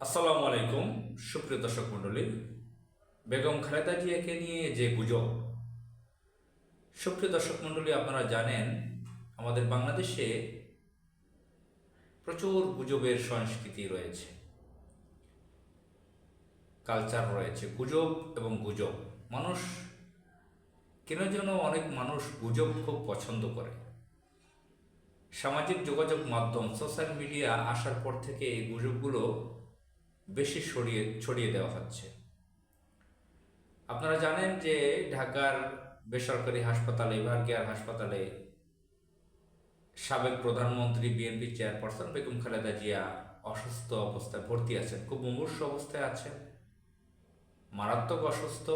আসসালামু আলাইকুম, সুপ্রিয় দর্শক মণ্ডলী। বেগম খালেদা জিয়াকে নিয়ে যে গুজব। সুপ্রিয় দর্শক মণ্ডলী, আপনারা জানেন, আমাদের বাংলাদেশে প্রচুর গুজবের সংস্কৃতি রয়েছে। কালচার রয়েছে, গুজব এবং গুজব। মানুষ কেন যেন অনেক মানুষ গুজব খুব পছন্দ করে। সামাজিক যোগাযোগ মাধ্যম, সোশ্যাল মিডিয়া আসার পর থেকে এই গুজবগুলো বেশি সরিয়ে, ছড়িয়ে দেওয়া হচ্ছে। আপনারা জানেন যে ঢাকার বেসরকারি হাসপাতালে এভার কেয়ার হাসপাতালে সাবেক প্রধানমন্ত্রী, বিএনপি চেয়ারপারসন বেগম খালেদা জিয়া অসুস্থ অবস্থায় ভর্তি আছেন। খুব মুমূর্ষ অবস্থায় আছেন। মারাত্মক অসুস্থ।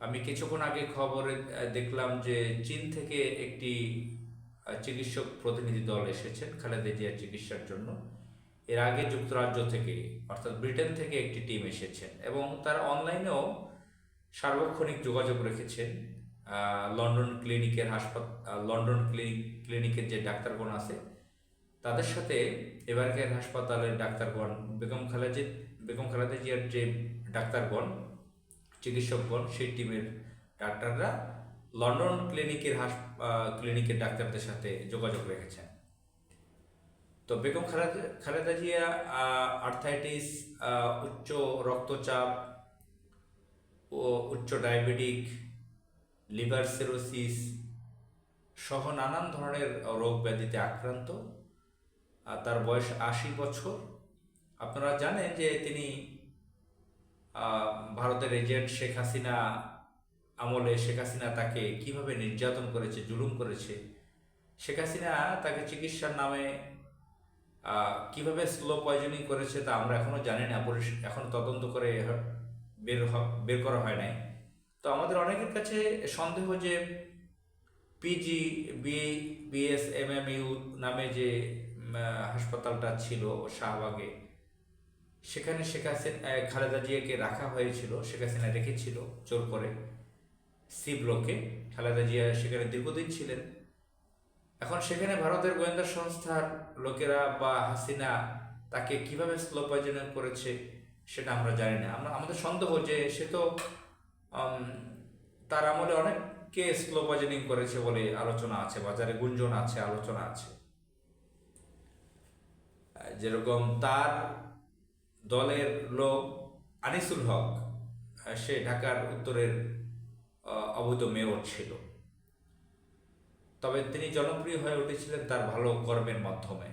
আমি কিছুক্ষণ আগে খবরে দেখলাম যে চীন থেকে একটি চিকিৎসক প্রতিনিধি দল এসেছেন খালেদা জিয়ার চিকিৎসার জন্য। এর আগে যুক্তরাজ্য থেকে, অর্থাৎ ব্রিটেন থেকে একটি টিম এসেছেন এবং তারা অনলাইনেও সার্বক্ষণিক যোগাযোগ রেখেছেন। লন্ডন ক্লিনিকের হাসপাতাল লন্ডন ক্লিনিক ক্লিনিকের যে ডাক্তারগণ আছে, তাদের সাথে এবারকের হাসপাতালের ডাক্তারগণ, বেগম খালেজি বেগম খালেদা জিয়ার যে ডাক্তারগণ, চিকিৎসকগণ, সেই টিমের ডাক্তাররা লন্ডন ক্লিনিকের হাস ক্লিনিকের ডাক্তারদের সাথে যোগাযোগ রেখেছেন। তো বেগম খালেদা জিয়া আর্থাইটিস উচ্চ রক্তচাপ, ও উচ্চ ডায়াবেটিক লিভার সিরোসিস সহ নানান ধরনের রোগ ব্যাধিতে আক্রান্ত তার বয়স আশি বছর। আপনারা জানেন যে তিনি ভারতের এজেন্ট শেখ হাসিনা আমলে শেখ হাসিনা তাকে কীভাবে নির্যাতন করেছে, জুলুম করেছে, শেখ হাসিনা তাকে চিকিৎসার নামে কীভাবে স্লো পয়জনিং করেছে তা আমরা এখনও জানি না এখনও তদন্ত করে বের বের করা হয় নাই। তো আমাদের অনেকের কাছে সন্দেহ যে PG B BS M M U নামে যে হাসপাতালটা ছিল শাহবাগে, সেখানে শেখ হাসিনা খালেদা জিয়াকে রাখা হয়েছিল, শেখ হাসিনা রেখেছিল জোর করে সি ব্লকে খালেদা জিয়া সেখানে দীর্ঘদিন ছিলেন। এখন সেখানে ভারতের গোয়েন্দা সংস্থার লোকেরা বা হাসিনা তাকে কীভাবে স্লো পয়জনিং করেছে সেটা আমরা জানি না। আমরা আমাদের সন্দেহ যে সে তো তার আমলে অনেককে স্লো পয়জনিং করেছে বলে আলোচনা আছে, বাজারে গুঞ্জন আছে, আলোচনা আছে। যেরকম তার দলের লোক আনিসুল হক, সে ঢাকার উত্তরের অবৈধ মেয়র ছিল। তবে তিনি জনপ্রিয় হয়ে উঠেছিলেন তার ভালো কর্মের মাধ্যমে।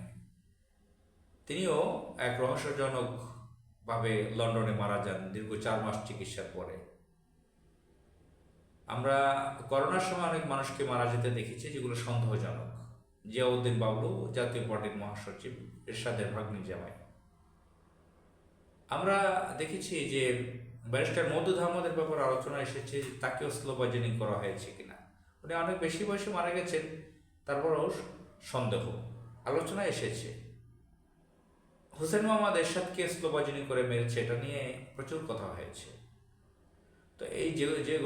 তিনিও এক রহস্যজনকভাবে লন্ডনে মারা যান দীর্ঘ চার মাস চিকিৎসার পরে। আমরা করোনার সময় অনেক মানুষকে মারা যেতে দেখেছি যেগুলো সন্দেহজনক। জিয়াউদ্দিন বাবলু, জাতীয় পার্টির মহাসচিব, এরশাদের ভাগ্নি জামাই। আমরা দেখেছি যে ব্যারিস্টার আহমদের ব্যাপারে আলোচনা এসেছে, তাকেও স্লো পয়জনিং করা হয়েছে কিনা। উনি অনেক বেশি বয়সে মারা গেছেন, তারপরেও সন্দেহ, আলোচনা এসেছে। হোসেন মোহাম্মদ এরশাদকে স্লো পয়জনিং করে মেরেছে, এটা নিয়ে প্রচুর কথা হয়েছে। তো এই যে যে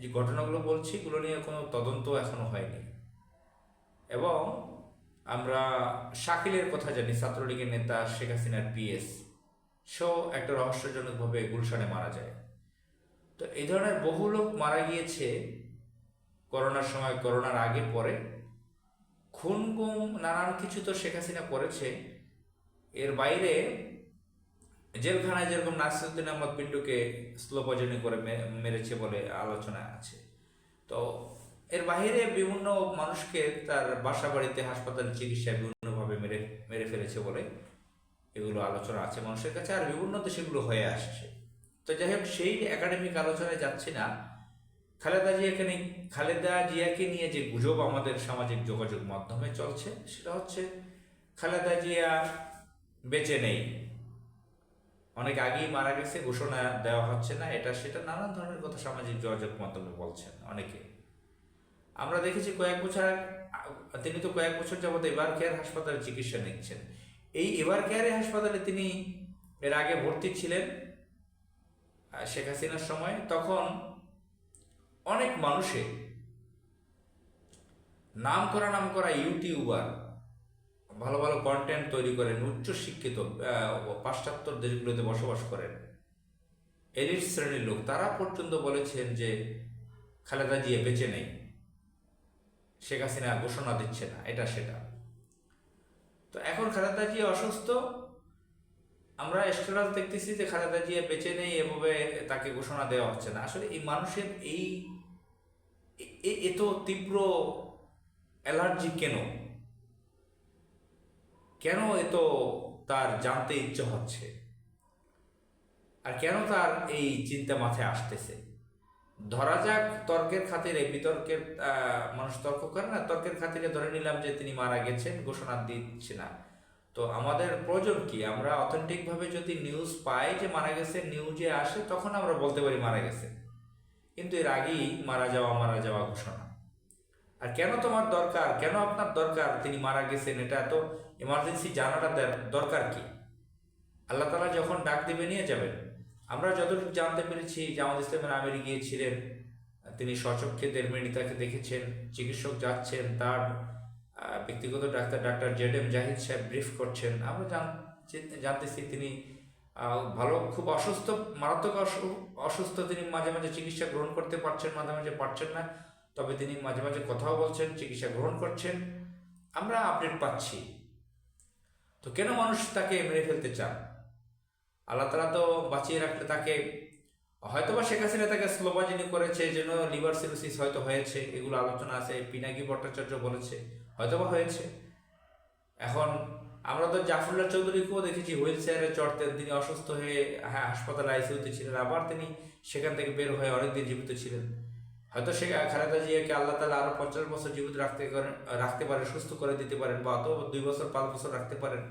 যে ঘটনাগুলো বলছি, এগুলো নিয়ে কোনো তদন্ত এখনও হয়নি। এবং আমরা শাকিলের কথা জানি, ছাত্রলীগের নেতা শেখ হাসিনার পিএস। সেও একটা রহস্যজনকভাবে গুলশানে মারা যায়। তো এই ধরনের বহু লোক মারা গিয়েছে করোনার সময়, করোনার আগে পরে, খুন গুম, নানান কিছু তো শেখ হাসিনা করেছে। এর বাইরে জেলখানায় যেরকম নাসিরুদ্দিন আহমদ পিন্টুকে স্লো করে মেরেছে বলে আলোচনা আছে। তো এর বাইরে বিভিন্ন মানুষকে তার বাসা বাড়িতে হাসপাতালে চিকিৎসায় বিভিন্নভাবে মেরে মেরে ফেলেছে বলে এগুলো আলোচনা আছে মানুষের কাছে, আর বিভিন্ন দেশে এগুলো হয়ে আসছে। তো যাই হোক, সেই একাডেমিক আলোচনায় যাচ্ছি না। খালেদা জিয়াকে নেই। খালেদা জিয়াকে নিয়ে যে গুজব আমাদের সামাজিক যোগাযোগ মাধ্যমে চলছে, সেটা হচ্ছে খালেদা জিয়া বেঁচে নেই। অনেক আগেই মারা গেছে, ঘোষণা দেওয়া হচ্ছে না, এটা সেটা নানান ধরনের কথা সামাজিক যোগাযোগ মাধ্যমে বলছেন অনেকে। আমরা দেখেছি কয়েক বছর তিনি তো কয়েক বছর যাবত এবার কেয়ার হাসপাতালে চিকিৎসা নিচ্ছেন। এই এবার কেয়ারে হাসপাতালে তিনি এর আগে ভর্তি ছিলেন শেখ হাসিনার সময়। তখন অনেক মানুষে নাম করা নাম করা ইউটিউবার ভালো ভালো কন্টেন্ট তৈরি করেন, উচ্চ শিক্ষিত পাশ্চাত্য দেশগুলোতে বসবাস করেন। এলিট শ্রেণির লোক, তারা পর্যন্ত বলেছেন যে খালেদা জিয়া বেঁচে নেই। শেখ হাসিনা ঘোষণা দিচ্ছে না, এটা সেটা। তো এখন খালেদা জিয়া অসুস্থ, আমরা স্টেটাস দেখতেছি যে খালেদা জিয়া বেঁচে নেই, এভাবে তাকে ঘোষণা দেওয়া হচ্ছে না। আসলে এই মানুষের এই এত তীব্র অ্যালার্জি কেন? কেন এত তার জানতে ইচ্ছে হচ্ছে? আর কেন তার এই চিন্তা মাথায় আসতেছে? ধরা যাক তর্কের খাতিরে, বিতর্কের মানুষ তর্ক করে না, তর্কের খাতিরে ধরে নিলাম যে তিনি মারা গেছেন, ঘোষণা দিচ্ছে না। তো আমাদের প্রয়োজন কি? আমরা অথেন্টিক ভাবে যদি নিউজ পাই যে মারা গেছে নিউজে আসে, তখন আমরা বলতে পারি মারা গেছে। কিন্তু এর আগেই মারা যাওয়া মারা যাওয়া ঘোষণা। আর কেন তোমার দরকার? কেন আপনার দরকার? তিনি মারা গেছেন, এটা তো এমার্জেন্সি জানাটা দরকার কি? আল্লাহ তালা যখন ডাক দেবে, নিয়ে যাবেন। আমরা যতটুকু জানতে পেরেছি জামাত ইসলামের আমির গিয়েছিলেন, তিনি স্বচক্ষে দেড়মিনি তাকে দেখেছেন, চিকিৎসক যাচ্ছেন, তার ব্যক্তিগত doctor doctor Z M Zahid Saheb brief করছেন। আমরা জানতেছি তিনি ভালো, খুব অসুস্থ, মারাত্মক অসু- অসুস্থ, তিনি মাঝে মাঝে চিকিৎসা গ্রহণ করতে পারছেন, মাঝে মাঝে পারছেন না। তবে তিনি মাঝে মাঝে কথাও বলছেন, চিকিৎসা গ্রহণ করছেন। আমরা আপডেট পাচ্ছি। তো কেন মানুষ তাকে মেরে ফেলতে চান? আল্লাহ তালা তো বাঁচিয়ে রাখলে তাকে, হয়তোবা শেখ হাসিনা তাকে স্লোবাজিনি করেছে যেন লিভার সিরোসিস হয়তো হয়েছে। এগুলো আলোচনা আছে, পিনাকি ভট্টাচার্য বলেছে, হয়তোবা হয়েছে। এখন আমরা তো জাফরুল্লাহ চৌধুরীকেও দেখেছি, হুইল চেয়ারে চড়তেন, তিনি অসুস্থ হয়ে হ্যাঁ হাসপাতালে আইসিউতে ছিলেন, আবার তিনি সেখান থেকে বের হয়ে অনেকদিন জীবিত ছিলেন। হয়তো সে খালেদা জিয়াকে আল্লাহ তালা আরও পঞ্চাশ বছর জীবিত রাখতে করেন, রাখতে পারেন, সুস্থ করে দিতে পারেন, বা অত দুই বছর, পাঁচ বছর রাখতে পারেন।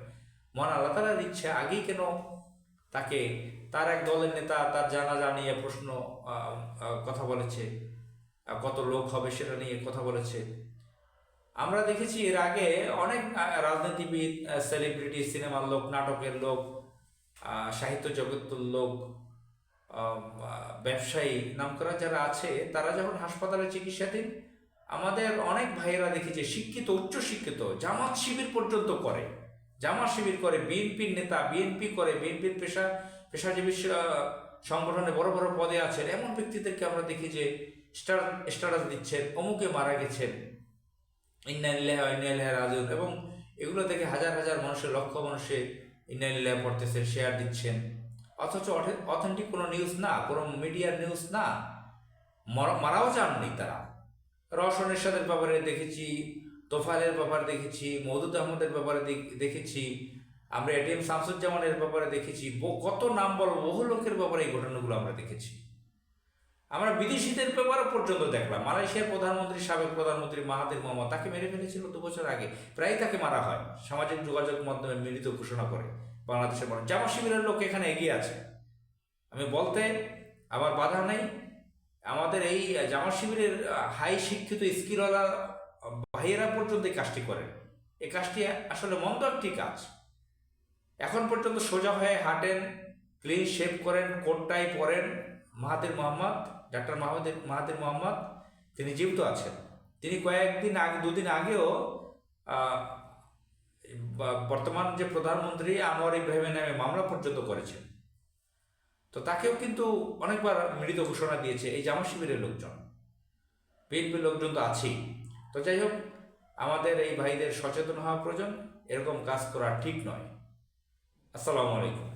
মন আল্লাহ তালার ইচ্ছা, আগেই কেন তাকে, তার এক দলের নেতা, তার জানা জানিয়ে প্রশ্ন কথা বলেছে, কত লোক হবে সেটা নিয়ে কথা বলেছে। আমরা দেখেছি এর আগে অনেক রাজনীতিবিদ সেলিব্রিটি সিনেমার লোক, নাটকের লোক সাহিত্য জগতের লোক ব্যবসায়ী, নামকরা যারা আছে, তারা যখন হাসপাতালে চিকিৎসাধীন, আমাদের অনেক ভাইয়েরা দেখেছে, শিক্ষিত উচ্চ শিক্ষিত জামাত শিবির পর্যন্ত করে। জামাত শিবির করে, বিএনপির নেতা, বিএনপি করে, বিএনপির পেশা, পেশাজীবী সংগঠনে বড় বড় পদে আছেন। এমন ব্যক্তিদেরকে আমরা দেখি যে স্টার, স্ট্যাটাস দিচ্ছেন, অমুকে মারা গেছেন। ইন্নালিল্লাহ ইন্নালিল্লাহ রাজুন এবং এগুলো থেকে হাজার হাজার মানুষের, লক্ষ মানুষে ইন্নালিল্লাহ পড়তেছেন শেয়ার দিচ্ছেন। অথচ অথেন্টিক কোনো নিউজ না, কোনো মিডিয়ার নিউজ না। মরা- মারাও যাননি তারা। রওশন এরশাদের ব্যাপারে দেখেছি তোফালের ব্যাপারে দেখেছি মৌদুদ আহমদের ব্যাপারে দেখ- দেখেছি, আমরা এটিএম শামসুজ্জামানের ব্যাপারে দেখেছি। কত নাম বলো বহু লোকের ব্যাপারে এই ঘটনাগুলো আমরা দেখেছি। আমরা বিদেশিদের ব্যাপারে পর্যন্ত দেখলাম। মালয়েশিয়ার প্রধানমন্ত্রী, সাবেক প্রধানমন্ত্রী মাহাতির মোহাম্মদ তাকে মেরে ফেলেছিল দু বছর আগে। প্রায় তাকে মারা হয়। সামাজিক যোগাযোগ মাধ্যমে মিলিত ঘোষণা করে বাংলাদেশের মানুষ। জামা শিবিরের লোক এখানে এগিয়ে আছে। আমি বলতে আবার বাধা নেই। আমাদের এই জামা শিবিরের হাই শিক্ষিত স্কিলওয়ালা ভাইয়েরা পর্যন্ত এই কাজটি করেন। এই কাজটি আসলে মন্দ একটি কাজ। এখন পর্যন্ত সোজা হয়ে হাঁটেন ক্লিন শেভ করেন কোটটাই পরেন Mahathir Mohamad. Doctor Mahathir Mahathir Mohamad, তিনি জীবিত আছেন। তিনি কয়েকদিন আগে, দুদিন আগেও বর্তমান যে প্রধানমন্ত্রী আনোয়ার ইব্রাহিমের নামে মামলা পর্যন্ত করেছেন। তো তাকেও কিন্তু অনেকবার মৃত ঘোষণা দিয়েছে, এই জামা শিবিরের লোকজন। বিএনপির লোকজন তো আছেই। তো যাই হোক, আমাদের এই ভাইদের সচেতন হওয়া প্রয়োজন, এরকম কাজ করা ঠিক নয়। আসসালামু আলাইকুম।